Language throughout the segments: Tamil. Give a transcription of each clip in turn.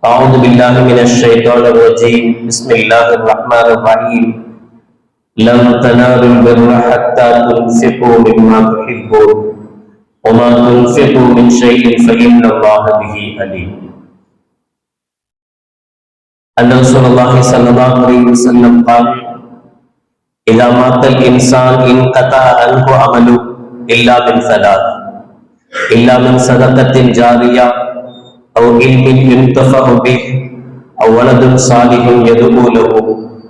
أعوذ بالله من الشيطان الرجيم. بسم الله الرحمن الرحيم. لن تنالوا البر حتى تنفقوا مما تحبون. وما تنفقوا من شيء فإن الله به عليم. أن رسول الله صلى الله عليه وسلم قال إذا مات الإنسان انقطع عنه عمله إلا من ثلاث إلا من صدقة جارية أو علم ينتفع به، أو ولد صالح يدعو له،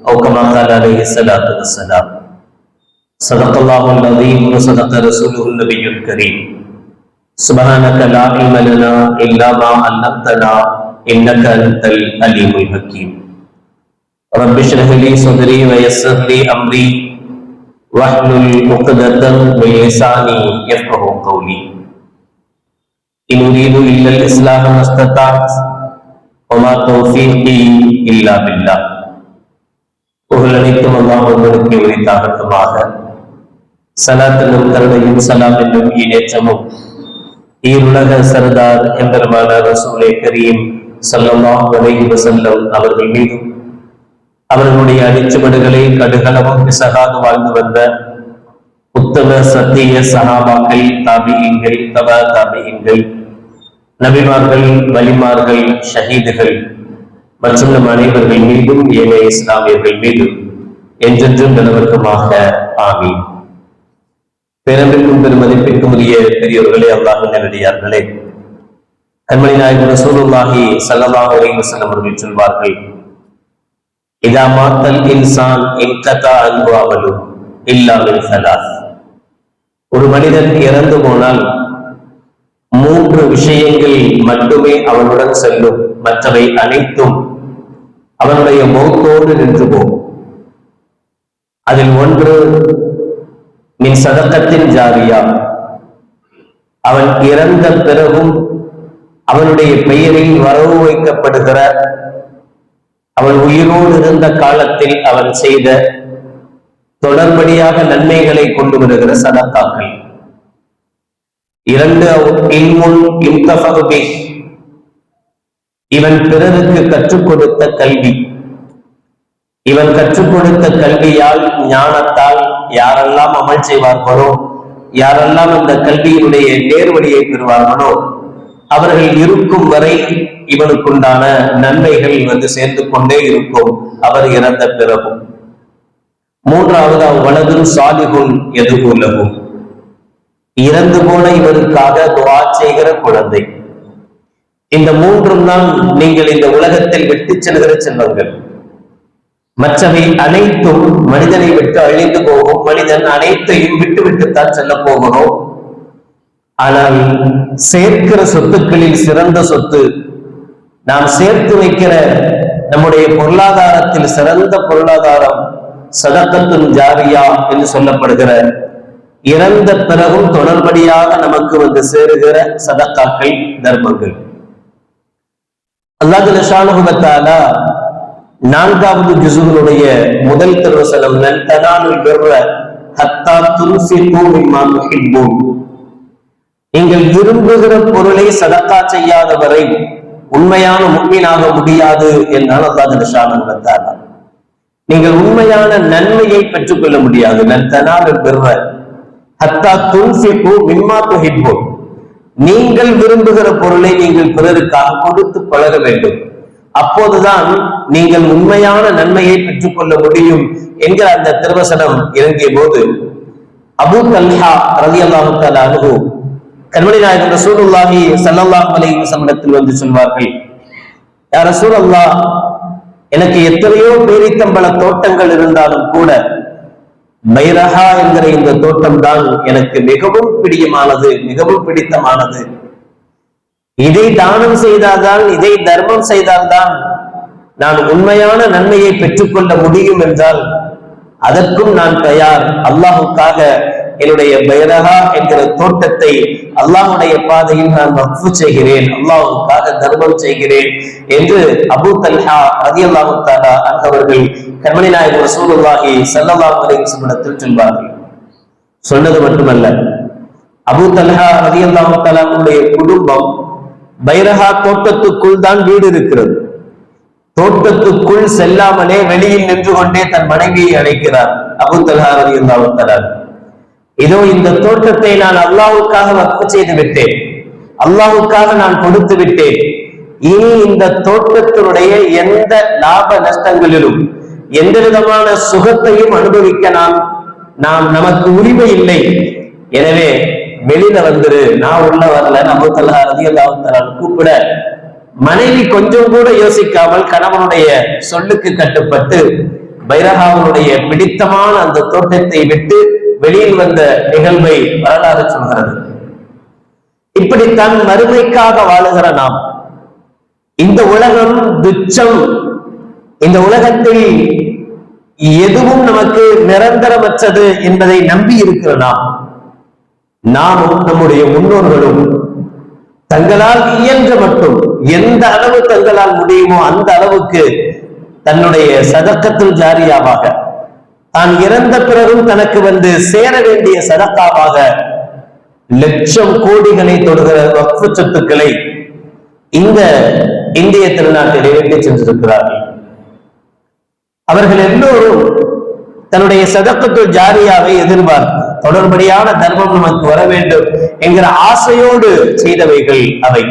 أو كما قال عليه الصلاة والسلام. صدق الله العظيم وصدق رسوله النبي الكريم. سبحانك لا علم لنا إلا ما علمتنا، إنك أنت العليم الحكيم. رب اشرح لي صدري ويسر لي أمري، واحلل عقدة من لساني يفقه قولي. إن أريد إلا الإصلاح ما استطعت وما توفيقي إلا بالله புகழனைத்தும் அல்லாஹ் ஒருவனுக்கு உரித்தாகட்டுமாக சலாத் என்னும் கருணையும் சலாம் என்னும் ஈடேற்றமும் ஈருலக சர்தார் எம்பெருமான ரசூலை கரீம் சல்லல்லாஹு அலைஹி வஸல்லம் அவர்கள் மீதும் அவர்களுடைய அடிச்சுவடுகளை கடுகளவும் பிசகாது வாழ்ந்து வந்த உத்தம சத்திய சகாபாக்கள் தாபியங்கள் தப தாபியங்கள் நபிமார்கள் வலிமார்கள் ஷஹீதுகள் மற்றும் நம் அனைவர்கள் மீதும் ஏழை இஸ்லாமியர்கள் மீதும் என்றென்றும் நிலவர்க்கமாக ஆகி பேரம்பிற்கும் பெருமதிப்பிற்கும் உரிய பெரியோர்களே அல்லாஹ் நேரடியார்களே கண்மணி நாயகர் ரசூலுல்லாஹி ஸல்லல்லாஹு அலைஹி வஸல்லம் அவர்கள் சொல்வார்கள் இதா மாத்தல் இன்சான் இன்கதா அன்பு அமலு இல்லா மின் சலாஸ் ஒரு மனிதன் இறந்து போனால் மூன்று விஷயங்கள் மட்டுமே அவனுடன் செல்லும். மற்றவை அனைத்தும் அவனுடைய மௌத்தோடு நின்று போகும். அதில் ஒன்று மின் சதக்கத்தின் ஜாரியா. அவன் இறந்த பிறகும் அவனுடைய பெயரில் வரவு வைக்கப்படுகிற அவன் உயிரோடு இருந்த காலத்தில் அவன் செய்த தொடர்படியாக நன்மைகளை கொண்டு வருகிற சதத்தாக்கள் இரண்டு இவன் பிறருக்கு கற்றுக் கொடுத்த கல்வி. இவன் கற்றுக் கொடுத்த கல்வியால் ஞானத்தால் யாரெல்லாம் அமல் செய்வார்களோ யாரெல்லாம் இந்த கல்வியினுடைய நேர்வழியை பெறுவார்களோ அவர்கள் இருக்கும் வரை இவனுக்குண்டான நன்மைகள் வந்து சேர்ந்து கொண்டே இருக்கும். அவர் இறந்த பிறகும். மூன்றாவது வலதும் சாலிகுன் எதுகுலகும்? இறந்து போன இவருக்காக துவா செய்கிற குழந்தை. இந்த மூன்றும் தான் நீங்கள் இந்த உலகத்தில் விட்டு செல்கிற செல்வங்கள். மற்றவை அனைத்தும் மனிதனை விட்டு அழிந்து போகும். மனிதன் அனைத்தையும் விட்டு விட்டுத்தான் செல்ல போகிறோம். ஆனால் சேர்க்கிற சொத்துக்களில் சிறந்த சொத்து நாம் சேர்த்து வைக்கிற நம்முடைய பொருளாதாரத்தில் சிறந்த பொருளாதாரம் சதக்கத்தும் ஜாரியா என்று சொல்லப்படுகிற இறந்த பிறகும் தொடர்படியாக நமக்கு வந்து சேருகிற சதக்காக்கள் தர்மங்கள். அல்லாஹால நான்காவது ஜுசுகளுடைய முதல் திருவசனம் நன்தனானு தனாலுல் ஹத்தா துன்ஃபிகு மிம்மா துஹிப்பூன். நீங்கள் விரும்புகிற பொருளை சதக்கா செய்யாத வரை உண்மையான முக்மீனாக முடியாது என்றால் அல்லாஹ் நீங்கள் உண்மையான நன்மையை பெற்றுக்கொள்ள முடியாது. நன் தனாலுல் ஹத்தா துன்ஃபிகு மின்மா துஹிப்பூன் நீங்கள் விரும்புகிற பொருளை நீங்கள் பிறருக்காக கொடுத்து பழக வேண்டும். அப்போதுதான் நீங்கள் உண்மையான நன்மையை பெற்றுக்கொள்ள முடியும் என்கிற அந்த திருவசனம் இறங்கிய போது அபு தல்ஹா ரதி அல்லாஹு அனுகு கண்மணி நாயகன் ரசூலுல்லாஹி ஸல்லல்லாஹு அலைஹி சமணத்தில் வந்து சொல்வார்கள் யார் ரசூல் அல்லாஹ் எனக்கு எத்தனையோ பேரித்தம்பள தோட்டங்கள் இருந்தாலும் கூட பைரஹா என்கிற இந்த தோட்டம் தான் எனக்கு மிகவும் பிடியமானது மிகவும் பிடித்தமானது. இதை தானம் செய்தால்தான் இதை தர்மம் செய்தால்தான் நான் உண்மையான நன்மையை பெற்றுக்கொள்ள முடியும் என்றால் அதற்கும் நான் தயார். அல்லாஹுக்காக என்னுடைய பயரகா என்கிற தோட்டத்தை அல்லாஹுடைய பாதையில் நான் வக்ஃபு செய்கிறேன். அல்லாஹுக்காக தர்மம் செய்கிறேன் என்று அபு தல்ஹா ரதி அல்லாஹு தாலா அவர்கள் கண்மணி நாயகம் ரசூலுல்லாஹி ஸல்லல்லாஹு அலைஹி சொல்வார்கள். சொன்னது மட்டுமல்ல அபு தல்ஹா ரதி அல்லாஹு தாலாவுடைய குடும்பம் பைரஹா தோட்டத்துக்குள் தான் வீடு இருக்கிறது. தோட்டத்துக்குள் செல்லாமலே வெளியில் நின்று கொண்டே தன் மனைவியை அழைக்கிறார் அபு தல்ஹா ரதி அல்லாஹு தாலா இதோ இந்த தோட்டத்தை நான் அல்லாவுக்காக வக்ஃபு செய்து விட்டேன். அல்லாவுக்காக நான் கொடுத்து விட்டேன். இனி இந்த தோட்டத்தினுடைய எந்த லாப நஷ்டங்களிலும் எந்த விதமான சுகத்தையும் அனுபவிக்க நாம் நாம் நமக்கு உரிமை இல்லை. எனவே வெளியில வந்துரு நான் உள்ள வரல நம்ம தலா ரதி கூப்பிட மனைவி கொஞ்சம் கூட யோசிக்காமல் கணவனுடைய சொல்லுக்கு கட்டுப்பட்டு பைரகாவனுடைய பிடித்தமான அந்த தோட்டத்தை விட்டு வெளியில் வந்த நிகழ்வை வரலாறு சொல்கிறது. இப்படித்தான் மறுமைக்காக வாழுகிற நாம். இந்த உலகம் துச்சம். இந்த உலகத்தில் எதுவும் நமக்கு நிரந்தரமற்றது என்பதை நம்பி இருக்கிற நாம். நாமும் நம்முடைய முன்னோர்களும் தங்களால் இயன்ற மட்டும் எந்த அளவு தங்களால் முடியுமோ அந்த அளவுக்கு தன்னுடைய சதக்கத்தில் ஜாரியாவாக தான் இறந்த பிறகும் தனக்கு வந்து சேர வேண்டிய சதக்காவாக லட்சம் கோடிகளை தொடுகிற வக்ஃபு சொத்துக்களை இந்த இந்திய திருநாட்டில் இறங்கி சென்றிருக்கிறார்கள். அவர்கள் எல்லோரும் தன்னுடைய சதக்கத்துள் ஜாரியாவை எதிர்பார்த்து தொடர்படியான தர்மம் நமக்கு வர வேண்டும் என்கிற ஆசையோடு செய்தவைகள் அவை.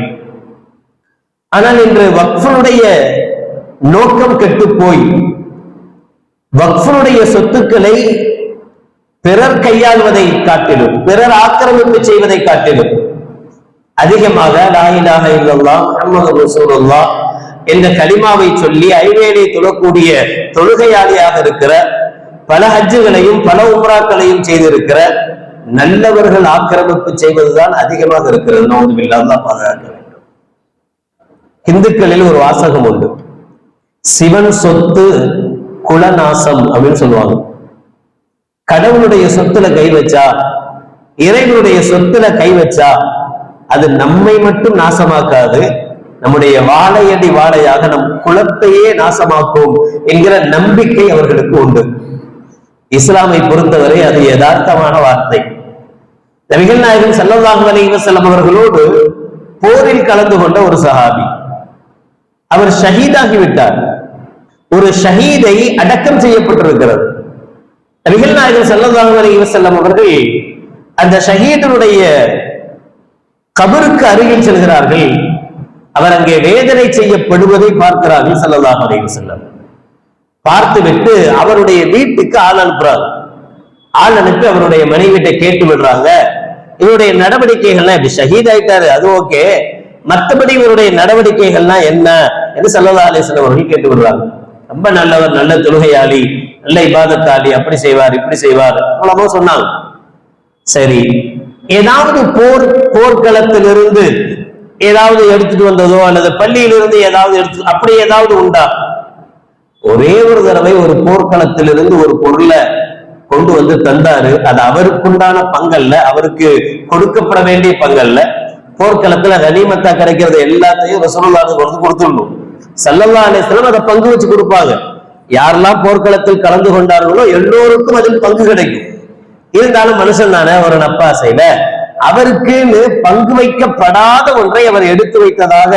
ஆனால் இன்று வக்ஃபனுடைய நோக்கம் கெட்டு போய் வக்ஃபனுடைய சொத்துக்களை பிறர் கையாள்வதை காட்டிலும் பிறர் ஆக்கிரமிப்பு செய்வதை காட்டிலும் அதிகமாக லாயிலாக இல்லல்லா முகமது ரசூலுல்லா என்ற கலிமாவை சொல்லி ஐவேலை தொழக்கூடிய தொழுகையாளியாக இருக்கிற பல ஹஜ்ஜுகளையும் பல உம்ராக்களையும் செய்திருக்கிற நல்லவர்கள் ஆக்கிரமிப்பு செய்வதுதான் அதிகமாக இருக்கிறது. நோந்து இல்லாதான் பாதுகாக்க வேண்டும். இந்துக்களில் ஒரு வாசகம் உண்டு. சிவன் சொத்து குலநாசம் அப்படின்னு சொல்லுவாங்க. கடவுளுடைய சொத்துல கை வச்சா இறைவனுடைய சொத்துல கை வச்சா அது நம்மை மட்டும் நாசமாக்காது. நம்முடைய வாழையடி வாழையாக நம் குலத்தையே நாசமாக்கும் என்கிற நம்பிக்கை அவர்களுக்கு உண்டு. இஸ்லாமை பொறுத்தவரை அது யதார்த்தமான வார்த்தை. நபிகள் நாயகன் ஸல்லல்லாஹு அலைஹி அவர்களோடு போரில் கலந்து கொண்ட ஒரு சஹாபி. அவர் ஷஹீதாகி விட்டார். ஒரு ஷஹீதை அடக்கம் செய்யப்பட்டிருக்கிறது. நபிகள் நாயகர் செல்லதாக அலைஹி செல்லம் அவர்கள் அந்த ஷஹீதனுடைய கபருக்கு அருகில் செல்கிறார்கள். அவர் அங்கே வேதனை செய்யப்படுவதை பார்க்கிறார்கள் செல்லதாக அலைஹி செல்லம் பார்த்துவிட்டு அவருடைய வீட்டுக்கு ஆள் அனுப்புறாங்க ஆள் அனுப்பி அவருடைய மனைவிட்ட கேட்டு விடுறாங்க. இவருடைய நடவடிக்கைகள்லாம் இப்படி ஷஹீத் ஆயிட்டாரு அது ஓகே. மற்றபடி இவருடைய நடவடிக்கைகள்லாம் என்ன? என்று செல்லதா அலிஸ்லாம் அவர்கள் கேட்டு விடுறாங்க. ரொம்ப நல்லவர் நல்ல தொழுகையாளி நல்ல இபாதத்தாளி அப்படி செய்வார் இப்படி செய்வார். அவ்வளவோ சொன்னாங்க சரி ஏதாவது போர் போர்க்களத்திலிருந்து ஏதாவது எடுத்துட்டு வந்ததோ அல்லது பள்ளியிலிருந்து ஏதாவது எடுத்து அப்படி ஏதாவது உண்டா? ஒரே ஒரு தடவை ஒரு போர்க்களத்திலிருந்து ஒரு பொருளை கொண்டு வந்து தந்தாரு. அது அவருக்குண்டான பங்கல்ல அவருக்கு கொடுக்கப்பட வேண்டிய பங்கல்ல. போர்க்களத்துல கனிமத்தா கிடைக்கிறது எல்லாத்தையும் ரசூலுல்லாஹ் கொண்டு கொடுத்துடணும். சல்லல்லா அலிஸ்லம் அதை பங்கு வச்சு கொடுப்பாங்க. யாரெல்லாம் போர்க்களத்தில் கலந்து கொண்டார்களோ எல்லோருக்கும் அதில் பங்கு கிடைக்கும். இருந்தாலும் மனுஷன் தானே ஒரு நப்பாசையில. அவருக்குன்னு பங்கு வைக்கப்படாத ஒன்றை அவர் எடுத்து வைத்ததாக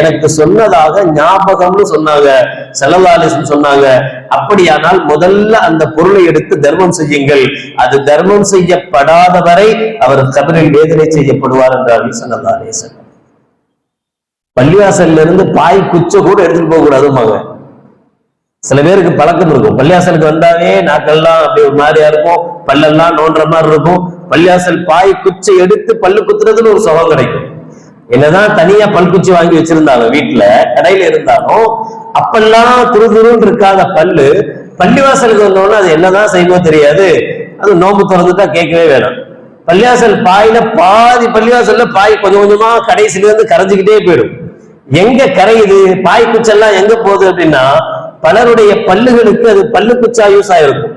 எனக்கு சொன்னதாக ஞாபகம்னு சொன்னாங்க. செல்லல்லாலிசம் சொன்னாங்க. அப்படியானால் முதல்ல அந்த பொருளை எடுத்து தர்மம் செய்யுங்கள். அது தர்மம் செய்யப்படாத வரை அவர் கபரில் வேதனை செய்யப்படுவார் என்றார் செல்லலாலேசன் பள்ளிவாசல்ல இருந்து பாய் குச்சை கூட எடுத்துட்டு போக கூடாதுமாங்க சில பேருக்கு பழக்கம் இருக்கும். பள்ளியாசலுக்கு வந்தாவே நாக்கெல்லாம் அப்படி ஒரு மாதிரியா இருக்கும். பல்லெல்லாம் நோண்டுற மாதிரி இருக்கும். பள்ளியாசல் பாய் குச்சை எடுத்து பல்லு குத்துறதுன்னு ஒரு சுகம் கிடைக்கும். என்னதான் தனியா பல்குச்சி வாங்கி வச்சிருந்தாங்க வீட்டுல கடையில இருந்தாலும் அப்பெல்லாம் துருதுருன்னு இருக்காத பல்லு பள்ளிவாசலுக்கு வந்தோடனே அது என்னதான் செய்யணும் தெரியாது. அது நோம்பு திறந்துட்டா கேட்கவே வேணும். பள்ளிவாசல் பாயில பாதி பள்ளிவாசல்ல பாய் கொஞ்சம் கொஞ்சமா கடைசியில இருந்து கரைஞ்சுக்கிட்டே போயிடும். எங்க கரையுது பாய் குச்செல்லாம் எங்க போகுது அப்படின்னா பலருடைய பல்லுகளுக்கு அது பல்லு குச்சா யூஸ் ஆயிருக்கும்.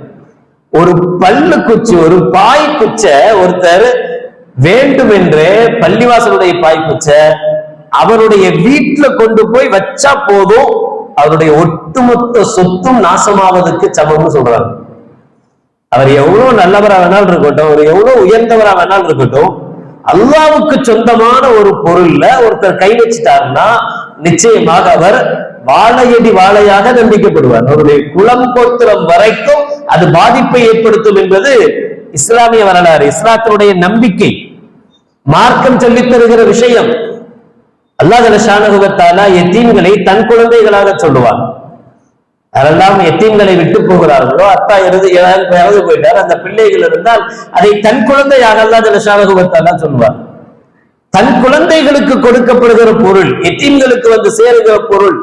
ஒரு பல்லு குச்சி ஒரு பாய் குச்சை ஒருத்தர் வேண்டுமென்றே பள்ளிவாசலுடைய பாய் குச்சை அவருடைய வீட்டுல கொண்டு போய் வச்சா போதும் அவருடைய ஒட்டுமொத்த சொத்தும் நாசமாவதற்கு சமம்னு சொல்றாங்க. அவர் எவ்வளவு நல்லவரா வேணாலும் இருக்கட்டும் அவர் எவ்வளவு உயர்ந்தவரா வேணாலும் இருக்கட்டும் அல்லாவுக்கு சொந்தமான ஒரு பொருள்ல ஒருத்தர் கை வச்சுட்டாருன்னா நிச்சயமாக அவர் வாழையடி வாழையாக நம்பிக்கப்படுவார். அவருடைய குளம் கோத்திரம் வரைக்கும் அது பாதிப்பை ஏற்படுத்தும் என்பது இஸ்லாமிய வரலாறு இஸ்லாத்தினுடைய நம்பிக்கை. மார்க்கம் சொல்லித் தருகிற விஷயம் அல்லாஹ் ஷானகுவத்தாலா எத்தீன்களை தன் குழந்தைகளாக சொல்லுவார் யாரெல்லாம் எத்தீன்களை விட்டு போகிறார்களோ அத்தா எழுது இறந்து போயிட்டார். அந்த பிள்ளைகள் இருந்தால் அதை தன் குழந்தையாக அல்லாஹ் ஷானகுவத்தாலா சொல்லுவார் தன் குழந்தைகளுக்கு கொடுக்கப்படுகிற பொருள் எத்தீன்களுக்கு வந்து சேருகிற பொருள்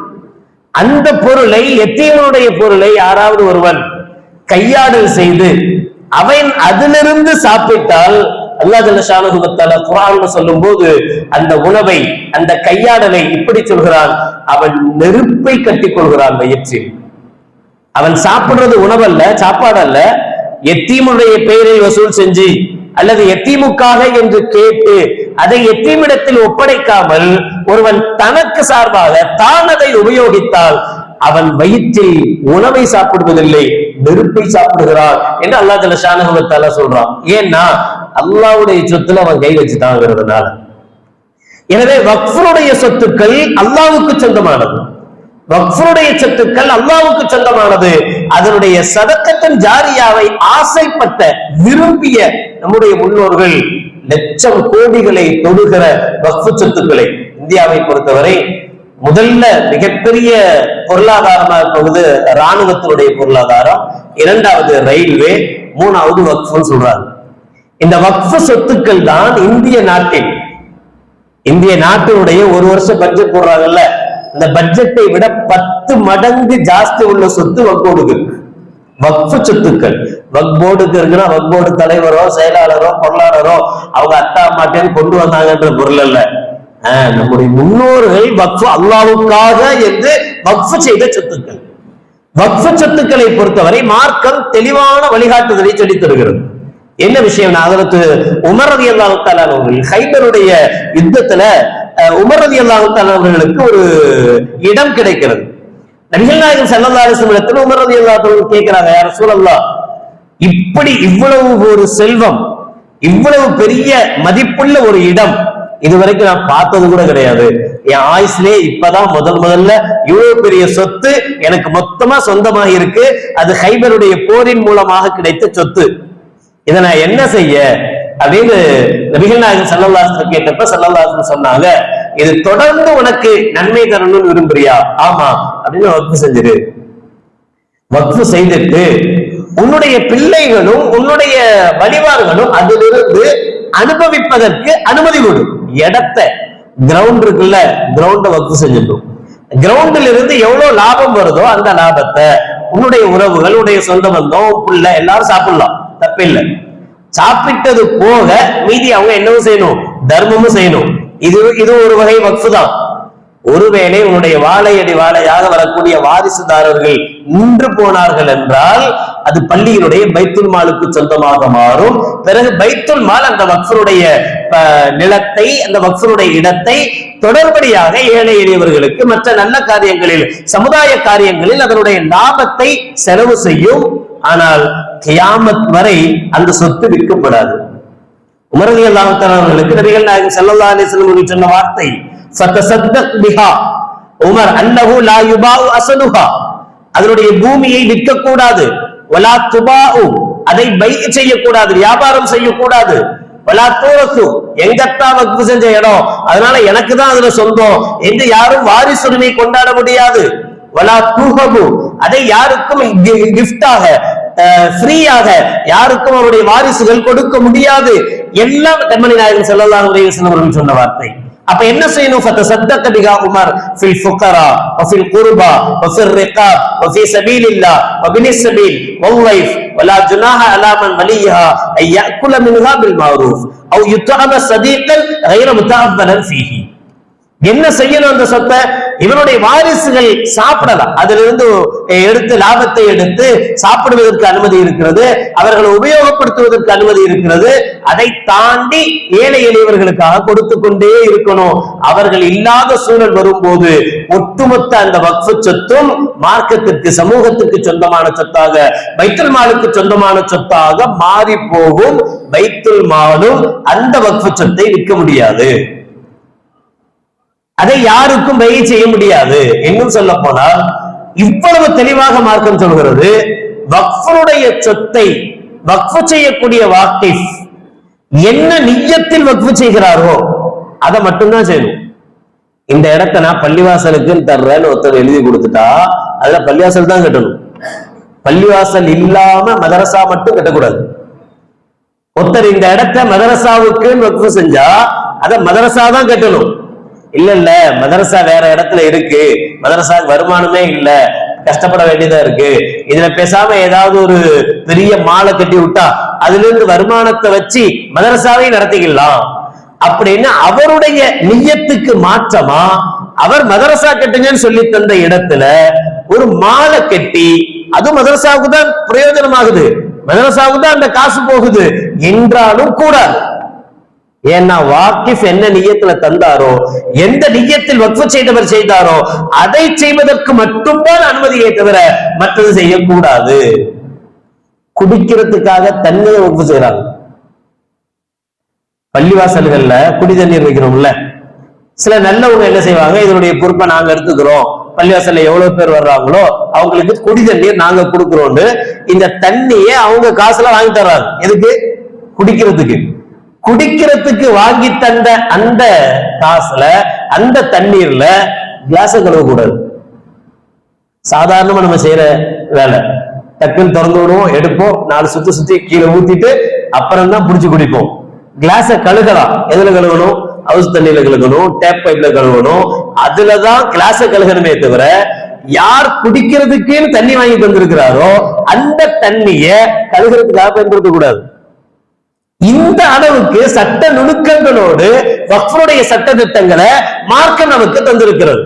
அந்த பொருளை எத்தீமனுடைய பொருளை யாராவது ஒருவன் கையாடல் செய்து அவன் அதிலிருந்து சாப்பிட்டால் அல்லா ஜல்லஷானுகுவத்தால குரான் சொல்லும் போது அந்த உணவை அந்த கையாடலை இப்படி சொல்கிறான். அவன் நெருப்பை கட்டிக் கொள்கிறான் வயிற்றில் அவன் சாப்பிடுறது உணவல்ல சாப்பாடு அல்ல எத்தீமுடைய பெயரை வசூல் செஞ்சு அல்லது எத்தீமுக்காக என்று கேட்டு அதை எத்தீமிடத்தில் ஒப்படைக்காமல் ஒருவன் தனக்கு சார்பாக தான் அதை உபயோகித்தால் அவன் வயிற்றில் உணவை சாப்பிடுவதில்லை நெருப்பை சாப்பிடுகிறான் என்று அல்லா தல ஷானகுவத்தால சொல்றான். ஏன்னா அல்லாவுடைய சொத்துல அவன் கை வச்சுட்டாங்கிறதுனால எனவே வக்ஃபருடைய சொத்துக்கள் அல்லாவுக்கு சொந்தமானது. வக்ஃபருடைய சொத்துக்கள் அல்லாவுக்கு சொந்தமானது. அதனுடைய சதக்கத்தின் ஜாரியாவை ஆசைப்பட்ட விரும்பிய நம்முடைய முன்னோர்கள் லட்சம் கோடிகளை தொடுகிற வக்ஃபு சொத்துக்களை இந்தியாவை பொறுத்தவரை முதல்ல மிகப்பெரிய பொருளாதாரமாக இருப்பது இராணுவத்தினுடைய பொருளாதாரம். இரண்டாவது ரயில்வே மூணாவது வக்ஃபுன்னு சொல்றாங்க. இந்த வக்ஃபு சொத்துக்கள் தான் இந்திய நாட்டில் இந்திய நாட்டினுடைய ஒரு வருஷம் பட்ஜெட் போடுறாங்கல்ல. இந்த பட்ஜெட்டை விட பத்து மடங்கு ஜாஸ்தி உள்ள சொத்து வக்கோடுகள் வக்ஃபு சொத்துக்கள். வக்போர்டுக்கு இருக்குன்னா வக்போர்டு தலைவரோ செயலாளரோ பொருளாளரோ அவங்க அத்தா மாட்டேன்னு கொண்டு வந்தாங்கன்ற பொருள் அல்ல. ஆஹ், நம்முடைய முன்னோர்கள் வக்ஃபு அல்லாவுக்காக என்று வக்ஃபு செய்த சொத்துக்கள். வக்ஃபு சொத்துக்களை பொறுத்தவரை மார்க்கம் தெளிவான வழிகாட்டுதலை சொல்லித் தருகிறது. என்ன விஷயம்? அதற்கு உமரதி ரதி ஹைபருடைய யுத்தத்துல உமர் ரதி அவர்களுக்கு ஒரு இடம் கிடைக்கிறது. நபிகள் நாயகம் ஸல்லல்லாஹு அலைஹி வஸல்லம் உமர் ரதி கேட்கிறாங்க யார் சூழல்லா இப்படி இவ்வளவு ஒரு செல்வம் இவ்வளவு பெரிய மதிப்புள்ள ஒரு இடம் இதுவரைக்கும் நான் பார்த்தது கூட கிடையாது. என் ஆயுஸ்லயே இப்பதான் முதல் முதல்ல இவ்வளவு பெரிய சொத்து எனக்கு மொத்தமா சொந்தமாக இருக்கு. அது ஹைபருடைய போரின் மூலமாக கிடைத்த சொத்து. இதை நான் என்ன செய்ய அப்படின்னு நபிகள் நாயகம் சல்லல்லாஹு கேட்டப்ப சல்லல்லாஹு சொன்னாங்க இது தொடர்ந்து உனக்கு நன்மை தரணும்னு விரும்புறியா? ஆமா. அப்படின்னு வகுப்பு செஞ்சிரு வக்ஃபு செய்துட்டு உன்னுடைய பிள்ளைகளும் உன்னுடைய வழிவார்களும் அதிலிருந்து அனுபவிப்பதற்கு அனுமதி கொடு. இடத்தை கிரவுண்ட் இருக்குல்ல கிரவுண்ட வக்ஃபு செஞ்சிடும் கிரவுண்டில் இருந்து எவ்வளவு லாபம் வருதோ அந்த லாபத்தை உன்னுடைய உறவுகள் உன்னுடைய சொந்த பந்தம் புள்ள எல்லாரும் சாப்பிடலாம். தப்பில்லை. சாப்பிட்டது போக மீதி அவங்க என்னவும் செய்யணும் தர்மமும் செய்யணும். இது இது ஒரு வகை வக்ஃபு தான். ஒருவேளை உன்னுடைய வாழையடி வாழையாக வரக்கூடிய வாரிசுதாரர்கள் நின்று போனார்கள் என்றால் அது பள்ளியினுடைய பைத்துல் மாலுக்கு சொந்தமாக மாறும். பிறகு பைத்துல் மால் அந்த வக்ஃபருடைய நிலத்தை அந்த வக்ஃபருடைய இடத்தை தொடர்படியாக ஏழை எளியவர்களுக்கு மற்ற நல்ல காரியங்களில் சமுதாய காரியங்களில் அதனுடைய லாபத்தை செலவு செய்யும். ஆனால் கியாமத் வரை அந்த சொத்து விற்கப்படாது. உமரதி அல்லாஹால நபிகள் நாயகம் செல்லல்லா அலிஸ்லம் சொன்ன வார்த்தை ஃபதசத்தக் பிஹா உமர் அன்னஹு லா யுபாஉ அஸலுஹா அதனுடைய பூமியை விற்கக்கூடாது வலா துபாஉ அதை பை செய்யக்கூடாது வியாபாரம் செய்யக்கூடாது வலா தூரத்து எங்கத்தான் வக்ஃபு செஞ்ச இடம் அதனால எனக்கு தான் அதுல சொந்தம் என்று யாரும் வாரிசுரிமை கொண்டாட முடியாது வலா தூஹபு அதை யாருக்கும் கிஃப்டாக ஃப்ரீயாக யாருக்கும் அவருடைய வாரிசுகள் கொடுக்க முடியாது எல்லாம் கண்மணி நாயகன் செல்லலாம் அலைஹி வஸல்லம் அவர்கள் சொன்ன வார்த்தை அப்ப என்ன செய்யணும் ஃபதசத்தக பிஹா உமர் ஃபில் ஃபுகரா வஃபில் குர்பா வஃபில் ரிகாப் வஃபி சபீலில்லா வபினி சபீல் வல்லைஃப் ولا جناح على من وليها ان ياكل منها بالمعروف او يطعم صديقا غير متعبدا فيه என்ன செய்யணும் அந்த சொத்தை இவனுடைய வாரிசுகள் சாப்பிடலாம். அதிலிருந்து எடுத்து லாபத்தை எடுத்து சாப்பிடுவதற்கு அனுமதி இருக்கிறது. அவர்களை உபயோகப்படுத்துவதற்கு அனுமதி இருக்கிறது. அதை தாண்டி ஏழை எளியவர்களுக்காக கொடுத்து கொண்டே இருக்கணும். அவர்கள் இல்லாத சூழல் வரும்போது ஒட்டுமொத்த அந்த வக்ஃபு சொத்தும் மார்க்கத்திற்கு சமூகத்திற்கு சொந்தமான சொத்தாக பைத்தல் மாலுக்கு சொந்தமான சொத்தாக மாறி போகும் பைத்துல் மாலும் அந்த வக்ஃபு சொத்தை விற்க முடியாது. அதை யாருக்கும் பயிர் செய்ய முடியாது இன்னும் சொல்ல போனால் இவ்வளவு தெளிவாக மார்க்கம் சொல்கிறது வக்ஃபனுடைய சொத்தை வக்ஃபு செய்யக்கூடிய வாக்கிஃப் என்ன நிஜத்தில் வக்ஃபு செய்கிறாரோ அதை மட்டும்தான் செய்யணும். இந்த இடத்த நான் பள்ளிவாசலுக்கு தர்றேன்னு ஒருத்தர் எழுதி கொடுத்துட்டா அதுல பள்ளிவாசல் தான் கட்டணும். பள்ளிவாசல் இல்லாம மதரசா மட்டும் கட்டக்கூடாது. ஒருத்தர் இந்த இடத்த மதரசாவுக்கு வக்ஃபு செஞ்சா அதை மதரசா தான் கட்டணும். இல்ல இல்ல மதரசா வேற இடத்துல இருக்கு. மதரசாக்கு வருமானமே இல்ல. கஷ்டப்பட வேண்டியதா இருக்கு. இதுல பேசாம ஏதாவது ஒரு பெரிய மாலை கட்டி விட்டா அதுல இருந்து வருமானத்தை வச்சு மதரசாவை நடத்திக்கலாம். அப்படின்னு அவருடைய நியத்துக்கு மாற்றமா அவர் மதரசா கட்டுங்கன்னு சொல்லி தந்த இடத்துல ஒரு மாலை கட்டி அது மதரசாவுக்கு தான் பிரயோஜனமாகுது. மதரசாவுக்கு தான் அந்த காசு போகுது. என்றாலும் கூடாது ஏன்னா வாக்கிஃப் என்ன நியத்துல தந்தாரோ எந்த நியத்தில் வக்ஃபு செய்தவர் செய்தாரோ அதை செய்வதற்கு மட்டும்தான் அனுமதியை தவிர மற்றது செய்யக்கூடாது. குடிக்கிறதுக்காக தண்ணீரை வக்ஃபு செய்யறாங்க பள்ளிவாசல்கள்ல குடி தண்ணீர் வைக்கிறோம்ல சில நல்லவங்க என்ன செய்வாங்க இதனுடைய பொறுப்பை நாங்க எடுத்துக்கிறோம். பள்ளிவாசல்ல எவ்வளவு பேர் வர்றாங்களோ அவங்களுக்கு குடி தண்ணீர் நாங்க கொடுக்கிறோம்னு இந்த தண்ணியை அவங்க காசுல வாங்கி தர்றாங்க. எதுக்கு? குடிக்கிறதுக்கு. குடிக்கிறதுக்கு வாங்கி தந்த அந்த காசுல அந்த தண்ணீர்ல கிளாஸ கழுவ கூடாது. சாதாரணமா நம்ம செய்யற வேலை. டக்குன்னு திறந்து விடுவோம் எடுப்போம் நாலு சுத்தி சுத்தி கீழே ஊத்திட்டு அப்புறம் தான் புடிச்சு குடிப்போம். கிளாஸ கழுகலாம். எதுல கழுவணும்? ஹவுஸ் தண்ணியில கழுகணும் டேப் பைப்ல கழுவணும். அதுலதான் கிளாஸ கழுகணுமே தவிர யார் குடிக்கிறதுக்குன்னு தண்ணி வாங்கி தந்திருக்கிறாரோ அந்த தண்ணிய கழுகிறதுக்காக பயன்படுத்த கூடாது இந்த அளவுக்கு சட்ட நுணுக்கங்களோடு வக்ஃபுடைய சட்ட திட்டங்களை மார்க்க நமக்கு தந்திருக்கிறது.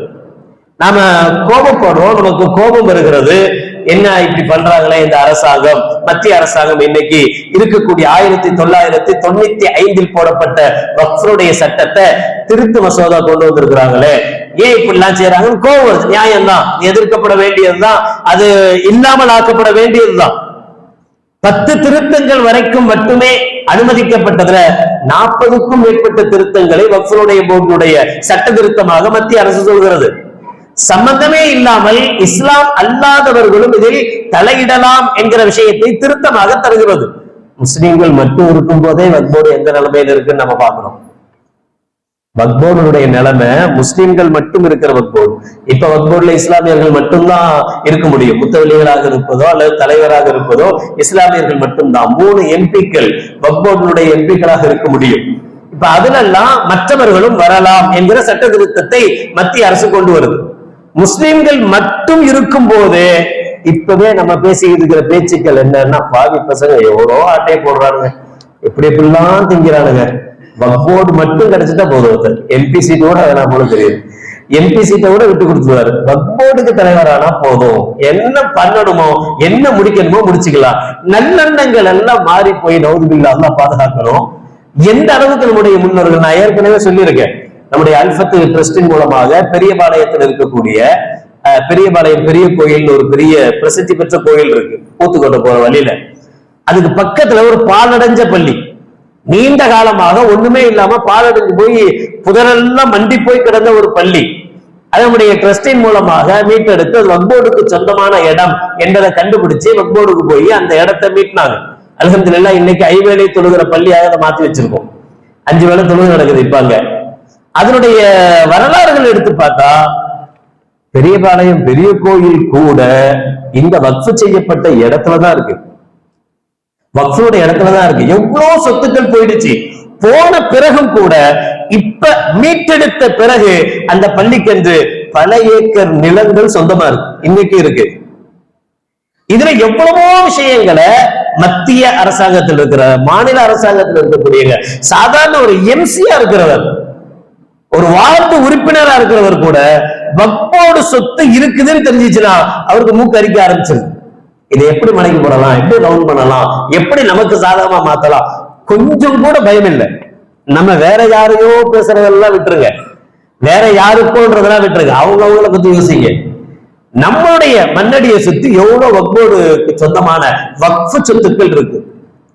நாம கோபப்படுறோம் நமக்கு கோபம் வருகிறது. என்ன இப்படி பண்றாங்களே இந்த அரசாங்கம்? மத்திய அரசாங்கம் இன்னைக்கு இருக்கக்கூடிய ஆயிரத்தி தொள்ளாயிரத்தி தொண்ணூத்தி ஐந்தில் போடப்பட்ட வக்ஃபுடைய சட்டத்தை திருத்த மசோதா கொண்டு வந்திருக்கிறாங்களே. ஏன் இப்படி எல்லாம் செய்யறாங்கன்னு கோபம் வருது. நியாயம்தான். எதிர்க்கப்பட வேண்டியதுதான். அது இல்லாமல் ஆக்கப்பட வேண்டியதுதான். பத்து திருத்தங்கள் வரைக்கும் மட்டுமே அனுமதிக்கப்பட்டதுல நாற்பதுக்கும் மேற்பட்ட திருத்தங்களை வக்ஃபுடைய போர்டுடைய சட்ட திருத்தமாக மத்திய அரசு சொல்கிறது. சம்பந்தமே இல்லாமல் இஸ்லாம் அல்லாதவர்களும் இதில் தலையிடலாம் என்கிற விஷயத்தை திருத்தமாக தருகிறது. முஸ்லிம்கள் மட்டும் இருக்கும் போதே வக்போர்டு எந்த நிலைமையில இருக்குன்னு நம்ம பார்க்கிறோம் வக்போர்டுடைய நிலைமை முஸ்லிம்கள் மட்டும் இருக்கிற வக்போர்டு இப்ப வக்போர்டுல இஸ்லாமியர்கள் மட்டும்தான் இருக்க முடியும். முத்தவெளிகளாக இருப்பதோ அல்லது தலைவராக இருப்பதோ இஸ்லாமியர்கள் மட்டும்தான். மூணு எம்பிக்கள் வக்போர்டுடைய எம்பிக்களாக இருக்க முடியும். இப்ப அதுலெல்லாம் மற்றவர்களும் வரலாம் என்கிற சட்ட திருத்தத்தை மத்திய அரசு கொண்டு வருது. முஸ்லிம்கள் மட்டும் இருக்கும் போது இப்பவே நம்ம பேசிக்கிட்டு இருக்கிற பேச்சுக்கள் என்னன்னா பாவி பசங்க எவ்வளோ ஆட்டையை போடுறானுங்க. எப்படி எப்படிலாம் திங்கிறானுங்க. வக்போர்டு மட்டும் கிடைச்சிட்டா போதும். ஒருத்தர் எம்பி சீட்டோட அதெல்லாம் போல தெரியுது. எம்பி சீட்டை கூட விட்டு கொடுத்துருவாரு. வக்போர்டுக்கு தலைவரானா போதும். என்ன பண்ணணுமோ என்ன முடிக்கணுமோ முடிச்சுக்கலாம். நல்லெண்ணங்கள் எல்லாம் மாறி போய் நவுது எல்லாம் பாதுகாக்கணும். எந்த அளவுக்கு நம்முடைய முன்னோர்கள் நான் ஏற்கனவே சொல்லியிருக்கேன். நம்முடைய அல்பத்து ட்ரஸ்டின் மூலமாக பெரியபாளையத்தில் இருக்கக்கூடிய அஹ், பெரியபாளையம் பெரிய கோயில் ஒரு பெரிய பிரசித்தி பெற்ற கோயில் இருக்கு. பூத்துக்கோட்டை போற வழியில. அதுக்கு பக்கத்துல ஒரு பாலடைஞ்ச பள்ளி. நீண்ட காலமாக ஒண்ணுமே இல்லாம பாலடைஞ்சு போய் புதரெல்லாம் மண்டி போய் கிடந்த ஒரு பள்ளி. அதனுடைய ட்ரஸ்டின் மூலமாக மீட்டெடுத்து அது வக்போர்டுக்கு சொந்தமான இடம் என்பதை கண்டுபிடிச்சு வக்போர்டுக்கு போய் அந்த இடத்தை மீட்டினாங்க. அல்ஹம்துலில்லாஹ் இன்னைக்கு ஐவேளை தொழுகிற பள்ளியாக அதை மாத்தி வச்சிருக்கோம். அஞ்சு வேளை தொழுகை நடக்குது இப்பாங்க அதனுடைய வரலாறுகள் எடுத்து பார்த்தா பெரியபாளையம் பெரிய கோயில் கூட இந்த வக்ஃபு செய்யப்பட்ட இடத்துலதான் இருக்கு. வக்ஃபோட இடத்துலதான் இருக்கு. எவ்வளவு சொத்துக்கள் போயிடுச்சு. போன பிறகும் கூட இப்ப மீட்டெடுத்த பிறகு அந்த பள்ளிக்கென்று பல ஏக்கர் நிலங்கள் சொந்தமா இருக்கு. இன்னைக்கு இருக்கு. இதுல எவ்வளவோ விஷயங்களை மத்திய அரசாங்கத்தில் இருக்கிற மாநில அரசாங்கத்தில் இருக்கக்கூடியவங்க சாதாரண ஒரு எம்சியா இருக்கிறவர் ஒரு வார்டு உறுப்பினரா இருக்கிறவர் கூட வக்போடு சொத்து இருக்குதுன்னு தெரிஞ்சிச்சுன்னா அவருக்கு மூக்கு அரிக்க ஆரம்பிச்சிருக்கு இதை எப்படி மலைக்கு போடலாம்? எப்படி ரவுண்ட் பண்ணலாம்? எப்படி நமக்கு சாதகமா மாத்தலாம்? கொஞ்சம் கூட பயம் இல்லை. நம்ம வேற யாரையோ பேசுறதெல்லாம் விட்டுருங்க. வேற யாருக்கோன்றதெல்லாம் விட்டுருங்க. அவங்க அவங்கள பத்தி யோசிங்க. நம்மளுடைய மண்ணடியை சுத்தி எவ்வளவு வக்போடு சொந்தமான வக்ஃபு சொத்துக்கள் இருக்கு?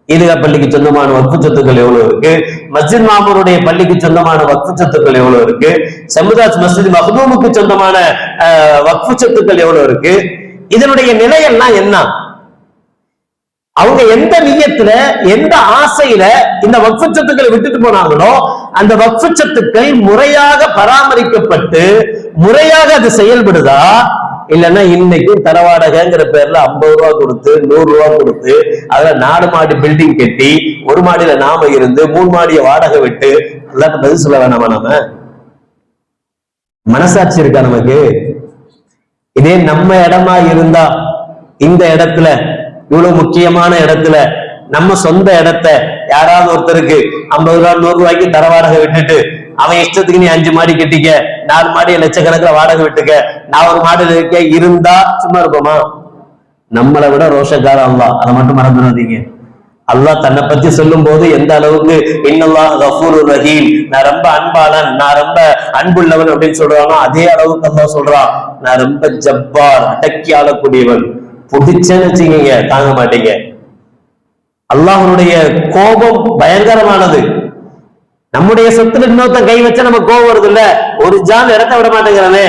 ஈதுகா பள்ளிக்கு சொந்தமான வக்ஃபு சொத்துக்கள் எவ்வளவு இருக்கு? மஸ்ஜித் மாமூருடைய பள்ளிக்கு சொந்தமான வக்ஃபு சொத்துக்கள் எவ்வளவு இருக்கு? சமுதாஸ் மஸ்ஜித் மஹதூமுக்கு சொந்தமான அஹ், வக்ஃபு சொத்துக்கள் எவ்வளவு இருக்கு? இதனுடைய நிலையெல்லாம் என்ன? அவங்க எந்த நியத்துல எந்த ஆசையில இந்த வக்ஃபு சொத்துக்களை விட்டுட்டு போனாங்களோ அந்த வக்ஃபு சொத்துக்கள் முறையாக பராமரிக்கப்பட்டு முறையாக அது செயல்படுதா? இல்லைன்னா இன்னைக்கும் தரவாடகைங்கிற பேர்ல ஐம்பது ரூபா கொடுத்து நூறு ரூபா கொடுத்து அதுல நாலு மாடி பில்டிங் கட்டி ஒரு மாடியில நாம இருந்து மூணு மாடிய வாடகை விட்டு எல்லாத்தையும் பதில் சொல்ல வேணாமா நாம? மனசாட்சி இருக்கா நமக்கு? இதே நம்ம இடமா இருந்தா இந்த இடத்துல இவ்வளவு முக்கியமான இடத்துல நம்ம சொந்த இடத்த யாராவது ஒருத்தருக்கு ஐம்பது ரூபா நூறு ரூபாய்க்கு தர வாடகை விட்டுட்டு அவன் இஷ்டத்துக்கு நீ அஞ்சு மாடி கட்டிக்க நாலு மாடி லட்சக்கணக்கில் வாடகை விட்டுக்க நான் ஒரு மாடியில் இருக்க இருந்தா சும்மா இருப்போமா? நம்மளை விட ரோஷக்கார அதை மட்டும் மறந்துடாதீங்க. அல்லாஹ் தன்னை பத்தி சொல்லும் போது எந்த அளவுக்கு இன்னல்லாஹ் கஃபூரு ரஹீம் நான் ரொம்ப அன்பாளன் நான் ரொம்ப அன்புள்ளவன் அப்படின்னு சொல்றானோ அதே அளவுக்கு அல்லாஹ் சொல்றான் நான் ரொம்ப ஜப்பார் அடக்கி ஆளக்கூடியவன் புடிச்சேன்னு வச்சுக்கீங்க தாங்க மாட்டீங்க. அல்லாஹனுடைய கோபம் பயங்கரமானது. நம்முடைய சொத்துல இன்னொருத்தன் கை வச்சா நம்ம கோபம் வருது இல்ல ஒரு ஜான் இடத்த விட மாட்டேங்கிறானே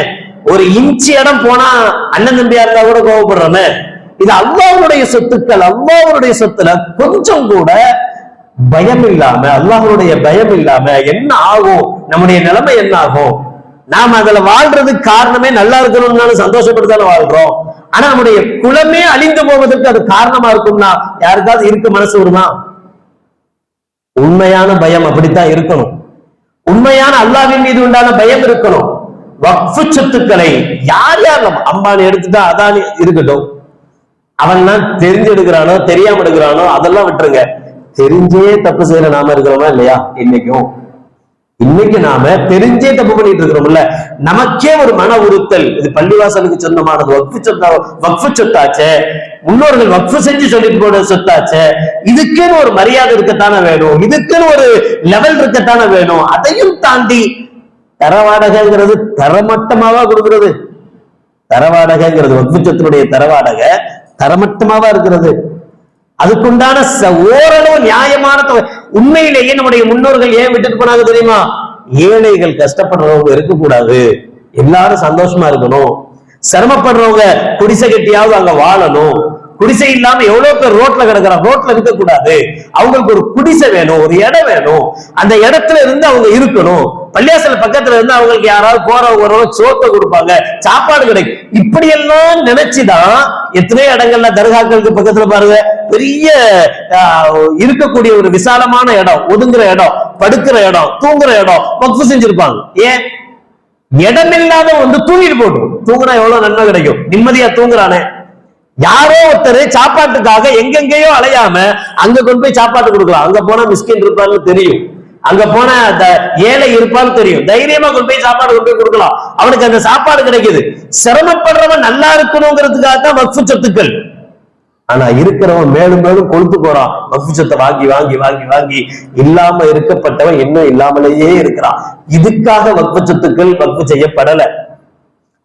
ஒரு இன்ச்சு இடம் போனா அண்ணன் தம்பியா இருந்தா கூட கோபப்படுறானே. இது அல்லாஹருடைய சொத்துக்கள் அல்லாஹருடைய சொத்துல கொஞ்சம் கூட பயம் இல்லாம அல்லாஹருடைய பயம் இல்லாம என்ன ஆகும்? நம்முடைய நிலைமை என்ன ஆகும்? நாம அதுல வாழ்றதுக்கு காரணமே நல்லா இருக்கணும்னு சந்தோஷப்பட்டு தானே வாழ்றோம். ஆனா நம்முடைய குலமே அழிந்து போவதற்கு அது காரணமா இருக்கும்னா யாருக்காவது இருக்க மனசு வருமா? உண்மையான பயம் அப்படித்தான் இருக்கணும். உண்மையான அல்லாவின் மீது உண்டான பயம் இருக்கணும். வக்ஃபு சொத்துக்களை யார் யார் நம்ம அம்பானி எடுத்துட்டா அதானி இருக்கட்டும். அவன் தெரிஞ்சு எடுக்கிறானோ தெரியாம எடுக்கிறானோ அதெல்லாம் விட்டுருங்க. தெரிஞ்சே தப்பு செய்யற நாம இருக்கிறோமா இல்லையா? இன்னைக்கும். இன்னைக்கு நாம தெரிஞ்சே தப்பு பண்ணிட்டு இருக்கிறோம்ல. நமக்கே ஒரு மன உறுத்தல். இது பள்ளிவாசலுக்கு சொந்தமானது. வக்ஃபு சொத்த வக்ஃபு சொத்தாச்சே. முன்னோர்கள் வக்ஃபு செஞ்சு சொல்லிட்டு போன சொத்தாச்சே. இதுக்குன்னு ஒரு மரியாதை இருக்கத்தானே வேணும். இதுக்குன்னு ஒரு லெவல் இருக்கத்தானே வேணும். அதையும் தாண்டி தர வாடகைங்கிறது தரமட்டமாவா கொடுக்கிறது? தரவாடகைங்கிறது வக்ஃபு சொத்தினுடைய தரவாடகை தரமட்டமாவா இருக்கிறது? அதுக்குண்டான ச- ஓரளவு நியாயமான தொகை. உண்மையிலேயே நம்முடைய முன்னோர்கள் ஏன் விட்டுட்டு போனாங்க தெரியுமா? ஏழைகள் கஷ்டப்படுறவங்க இருக்கக்கூடாது. எல்லாரும் சந்தோஷமா இருக்கணும். சிரமப்படுறவங்க குடிசை கட்டியாவது அங்க வாழணும். குடிசை இல்லாம எவ்வளவு பேர் ரோட்ல கிடக்குறாங்க? ரோட்ல இருக்க கூடாது அவங்களுக்கு ஒரு குடிசை வேணும் ஒரு இடம் வேணும். அந்த இடத்துல இருந்து அவங்க இருக்கணும். பள்ளியாசல பக்கத்துல இருந்து அவங்களுக்கு யாராவது போறவங்க வரவங்க சோத்தை கொடுப்பாங்க. சாப்பாடு கிடைக்கும். இப்படி எல்லாம் நினைச்சுதான் எத்தனையோ இடங்கள்ல தர்காக்களுக்கு பக்கத்துல பாருங்க பெரிய ஆஹ், இருக்கக்கூடிய ஒரு விசாலமான இடம் ஒதுங்குற இடம் படுக்கிற இடம் தூங்குற இடம் வக்ஃபு செஞ்சிருப்பாங்க. ஏன்? இடமில்லாத வந்து தூங்கிட்டு போட்டும் தூங்குனா எவ்வளவு நன்மை கிடைக்கும்? நிம்மதியா தூங்குறானே. யாரோ ஒருத்தர் சாப்பாட்டுக்காக எங்கெங்கேயோ அலையாம அங்க கொண்டு போய் சாப்பாட்டு கொடுக்கலாம். அங்க போனா மிஸ்கின் இருப்பான்னு தெரியும். அங்க போன அந்த ஏழை இருப்பான்னு தெரியும். தைரியமா கொண்டு போய் சாப்பாடு கொண்டு போய் கொடுக்கலாம். அவனுக்கு அந்த சாப்பாடு கிடைக்குது. சிரமப்படுறவன் நல்லா இருக்கணுங்கிறதுக்காக தான் வக்ஃபு சொத்துக்கள். ஆனா இருக்கிறவன் மேலும் மேலும் கொழுத்து போறான். வக்ஃபு சொத்தை வாங்கி வாங்கி வாங்கி வாங்கி இல்லாம இருக்கப்பட்டவன் இன்னும் இல்லாமலேயே இருக்கிறான். இதுக்காக வக்ஃபு சொத்துக்கள் வக்ஃபு செய்யப்படல.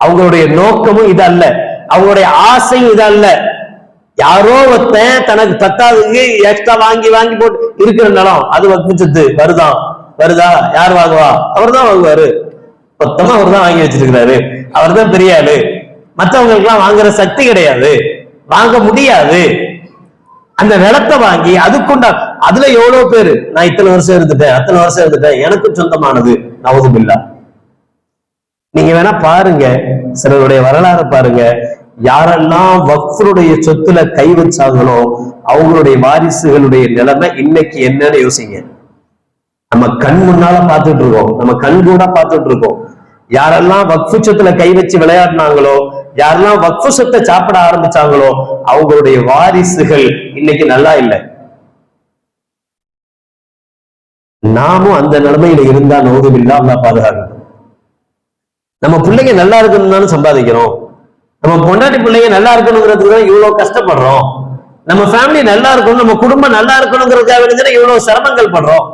அவங்களுடைய நோக்கமும் இது அல்ல. அவங்களுடைய ஆசையும் இது அல்ல யாரோ ஒருத்தன் தனக்கு பத்தாவதுக்கு எக்ஸ்ட்ரா வாங்கி வாங்கி போட்டு இருக்கிற நிலம் அது வக்ஃபு வருதான் வருதா? யார் வாங்குவா? அவர் தான் வாங்குவாரு. மொத்தமா அவர் தான் வாங்கி வச்சிருக்கிறாரு. அவர் தான் பெரிய ஆளு. மற்றவங்களுக்கு எல்லாம் வாங்குற சக்தி கிடையாது. வாங்க முடியாது. அந்த நிலத்தை வாங்கி அதுக்குண்டா அதுல எவ்வளவு பேரு? நான் இத்தனை வருஷம் இருந்துட்டேன் அத்தனை வருஷம் இருந்துட்டேன். எனக்கும் சொந்தமானது. நவதுபில்லா நீங்க வேணா பாருங்க சிலருடைய வரலாறு பாருங்க. யாரெல்லாம் வக்ஃபருடைய சொத்துல கை வச்சாங்களோ அவங்களுடைய வாரிசுகளுடைய நிலைமை இன்னைக்கு என்னன்னு யோசிங்க. நம்ம கண் முன்னால பார்த்துட்டு இருக்கோம். நம்ம கண் கூட பார்த்துட்டு இருக்கோம். யாரெல்லாம் வக்ஃபு சொத்துல கை வச்சு விளையாடினாங்களோ யாரெல்லாம் வக்ஃபு சொத்தை சாப்பிட ஆரம்பிச்சாங்களோ அவங்களுடைய வாரிசுகள் இன்னைக்கு நல்லா இல்லை. நாமும் அந்த நிலைமையில இருந்தா நோதுமில்லா அல்லா பாதுகாக்கணும். நம்ம பிள்ளைங்க நல்லா இருக்கணும்னு சம்பாதிக்கிறோம். நம்ம பொண்டாட்டி பிள்ளைங்க நல்லா இருக்கணுங்கிறதுக்கு தான் இவ்வளவு கஷ்டப்படுறோம். நம்ம ஃபேமிலி நல்லா இருக்கணும் நம்ம குடும்பம் நல்லா இருக்கணுங்கிறதுக்காக வேண்டியதுனா இவ்வளவு சிரமங்கள் படுறோம்.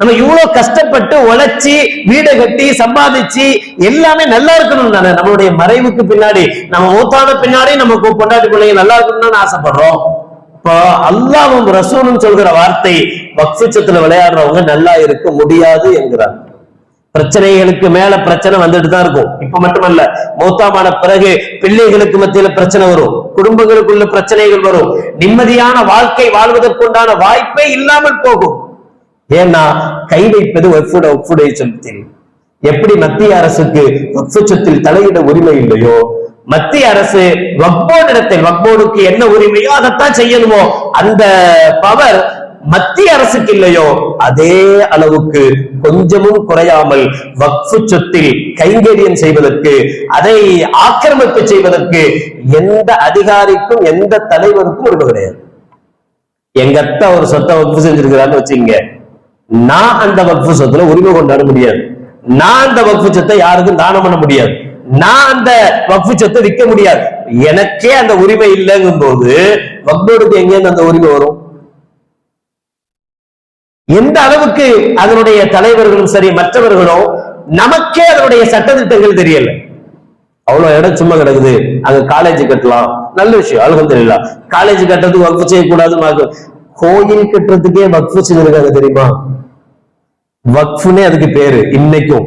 நம்ம இவ்வளவு கஷ்டப்பட்டு உழைச்சி வீடை கட்டி சம்பாதிச்சு எல்லாமே நல்லா இருக்கணும் தானே. நம்மளுடைய மறைவுக்கு பின்னாடி நம்ம மூத்தான பின்னாடி நம்ம பொண்டாட்டி பிள்ளைங்க நல்லா இருக்கணும்னு ஆசைப்படுறோம். இப்போ அல்லாவும் ரசூலும் சொல்கிற வார்த்தை பக்ஷத்துல விளையாடுறவங்க நல்லா இருக்க முடியாது என்கிறார் பிரச்சனைகளுக்கு மேல பிரச்சனை வந்துட்டு தான் இருக்கும். இப்ப மட்டுமல்ல மூத்தாமான பிறகு பிள்ளைகளுக்கு மத்தியில பிரச்சனை வரும். குடும்பங்களுக்குள்ள பிரச்சனைகள் வரும். நிம்மதியான வாழ்க்கை வாழ்வதற்குண்டான வாய்ப்பே இல்லாமல் போகும். ஏன்னா கை வைப்பது ஒப்புட ஒப்புடைய சொத்தில். எப்படி மத்திய அரசுக்கு ஒப்பு சொத்தில் தலையிட உரிமை இல்லையோ மத்திய அரசு வக்போர்டிடத்தில் வக்போர்டுக்கு என்ன உரிமையோ அதைத்தான் செய்யணுமோ அந்த பவர் மத்திய அரசுக்கு இல்லையோ அதே அளவுக்கு கொஞ்சமும் குறையாமல் வக்ஃபு சொத்தில் கைங்கரியம் செய்வதற்கு அதை ஆக்கிரமிப்பு செய்வதற்கு எந்த அதிகாரிக்கும் எந்த தலைவருக்கும் உரிமை கிடையாது. எங்க அத்தா ஒரு சொத்தை வக்ஃபு செஞ்சிருக்கிறான்னு வச்சுங்க நான் அந்த வக்ஃபு சொத்துல உரிமை கொண்டாட முடியாது. நான் அந்த வக்ஃபு சொத்தை யாருக்கும் தானம் பண்ண முடியாது. நான் அந்த வக்ஃபு சொத்தை விற்க முடியாது. எனக்கே அந்த உரிமை இல்லைங்கும் போது வக்போடுக்கு எங்கேருந்து அந்த உரிமை வரும்? எந்த அளவுக்கு அதனுடைய தலைவர்களும் சரி மற்றவர்களும் நமக்கே அதனுடைய சட்டத்திட்டங்கள் தெரியல. அவ்வளவு இடம் சும்மா கிடக்குது. அங்க காலேஜ் கட்டலாம். நல்ல விஷயம். அழகம் தெரியல காலேஜ் கட்டுறதுக்கு வக்ஃபு செய்யக்கூடாது கோயில் கட்டுறதுக்கே வக்ஃபு செஞ்சிருக்காங்க தெரியுமா? வக்ஃபுன்னே அதுக்கு பேரு. இன்னைக்கும்.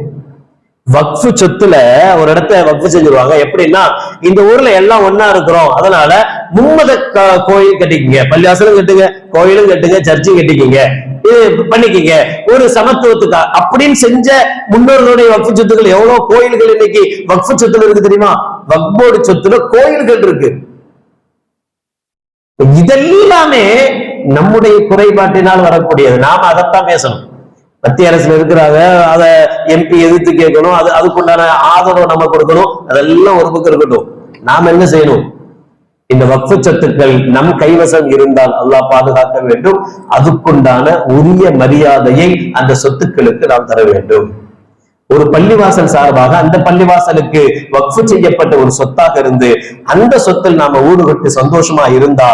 வக்ஃபு சொத்துல ஒரு இடத்த வக்ஃபு செஞ்சிருவாங்க. எப்படின்னா இந்த ஊர்ல எல்லாம் ஒன்னா இருக்கிறோம். அதனால மும்மத கோயில் கட்டிக்கிங்க. பள்ளியாசலும் கட்டுங்க கோயிலும் கட்டுங்க சர்ச்சும் கட்டிக்கிங்க. பண்ணிக்கங்க. ஒரு சமத்துவத்துக்கா அப்படின்னு செஞ்ச முன்னோர்களுடைய வக்ஃபு சொத்துக்கள் எவ்வளவு கோயில்கள் இன்னைக்கு வக்ஃபு சொத்துல இருக்கு தெரியுமா? வக்போர்டு சொத்துல கோயில்கள் இருக்கு. இதெல்லாமே நம்முடைய குறைபாட்டினால் வரக்கூடியது. நாம அதைத்தான் பேசணும். மத்திய அரசுல இருக்கிறாங்க அதை எம்பி எதிர்த்து கேட்கணும் அது அதுக்குண்டான ஆதரவு நம்ம கொடுக்கணும். அதெல்லாம் ஒரு பக்கம் இருக்கட்டும். நாம என்ன செய்யணும்? இந்த வக்ஃபு சொத்துக்கள் நம் கைவசம் இருந்தால் அல்லாஹ் பாதுகாக்க வேண்டும். அதுக்குண்டான உரிய மரியாதையை அந்த சொத்துக்களுக்கு நாம் தர வேண்டும். ஒரு பள்ளிவாசல் சார்பாக அந்த பள்ளிவாசலுக்கு வக்ஃபு செய்யப்பட்ட ஒரு சொத்தாக இருந்து அந்த சொத்தில் நாம ஊடுபட்டு சந்தோஷமா இருந்தா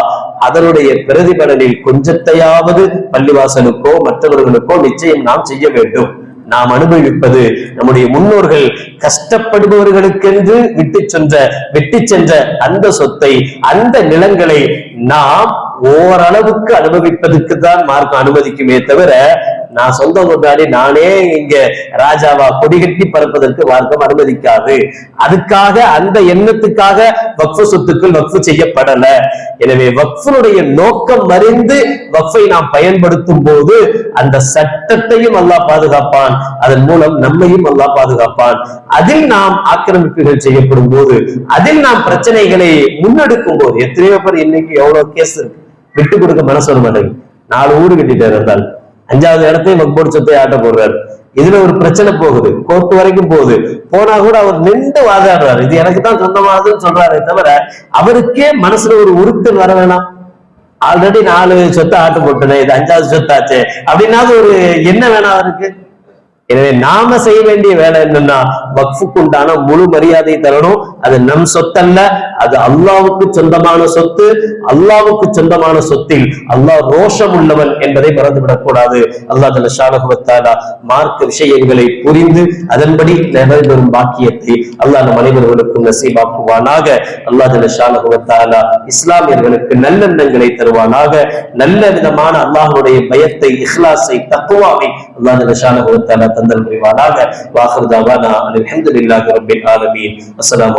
அதனுடைய பிரதிபலனில் கொஞ்சத்தையாவது பள்ளிவாசலுக்கோ மற்றவர்களுக்கோ நிச்சயம் நாம் செய்ய வேண்டும். நாம் அனுபவிப்பது நம்முடைய முன்னோர்கள் கஷ்டப்படுபவர்களுக்கென்று விட்டு சென்ற வெட்டி சென்ற அந்த சொத்தை அந்த நிலங்களை நாம் ஓரளவுக்கு அனுபவிப்பதற்கு தான் மார்க்கம் அனுமதிக்குமே தவிர நான் சொந்த கொண்டாடி நானே இங்க ராஜாவா கொடிகட்டி பறப்பதற்கு மார்க்கம் அனுமதிக்காது. அதுக்காக அந்த எண்ணத்துக்காக வக்ஃபு சொத்துக்கள் வக்ஃபு செய்யப்படல. எனவே வக்ஃபுடைய நோக்கம் அறிந்து வக்ஃபை நாம் பயன்படுத்தும் போது அந்த சட்டத்தையும் அல்லாஹ் பாதுகாப்பான். அதன் மூலம் நம்மையும் அல்லாஹ் பாதுகாப்பான். அதில் நாம் ஆக்கிரமிப்புகள் செய்யப்படும் போது அதில் நாம் பிரச்சனைகளை முன்னெடுக்கும் போது எத்தனையோ பேர் இன்னைக்கு எவ்வளவு கேஸ் இருக்கு. விட்டு கொடுக்க மனசு வர மாட்டேங்குது நாலு ஊரு கட்டிட்டு இருந்தால் அஞ்சாவது இடத்தையும் மக்போர்டு சொத்தை ஆட்ட போடுறாரு. இதுல ஒரு பிரச்சனை போகுது. கோர்ட் வரைக்கும் போகுது. போனா கூட அவர் நின்று வாதாடுறாரு. இது எனக்கு தான் சொந்தமானதுன்னு சொல்றாரே தவிர அவருக்கே மனசுல ஒரு உறுத்தல் வர வேணாம். ஆல்ரெடி நாலு சொத்தை ஆட்டு போட்டுனேன். இது அஞ்சாவது சொத்தாச்சு. அப்படின்னாவது ஒரு என்ன வேணாம் அவருக்கு? எனவே நாம செய்ய வேண்டிய வேலை என்னன்னா வக்ஃபுக்கு உண்டான முழு மரியாதை தரணும். அது நம் சொத்தல்ல அது அல்லாவுக்கு சொந்தமான சொத்து அல்லாவுக்கு சொந்தமான சொத்தில் அல்லாஹ் ரோஷம் உள்ளவன் என்பதை மறந்துவிடக் கூடாது தல ஷாலகுவத்தாலா மார்க்க விஷயங்களை புரிந்து அதன்படி நிறைவேறும் பாக்கியத்தை அல்லாஹ் நம் அனைவர்களுக்கும் நசீபாக்குவானாக. அல்லாஹ் ஷாலகுவத்தாலா இஸ்லாமியர்களுக்கு நல்லெண்ணங்களை தருவானாக. நல்ல விதமான அல்லாஹனுடைய பயத்தை இஹ்லாஸை தக்குவாவை அல்லாஹ் ஷாலகுவத்தாலா தந்தல் புரிவானாக. வாஹர் தவானா அல்ஹம்துலில்லாஹி ரபில் ஆலமீன். அஸ்ஸலாமு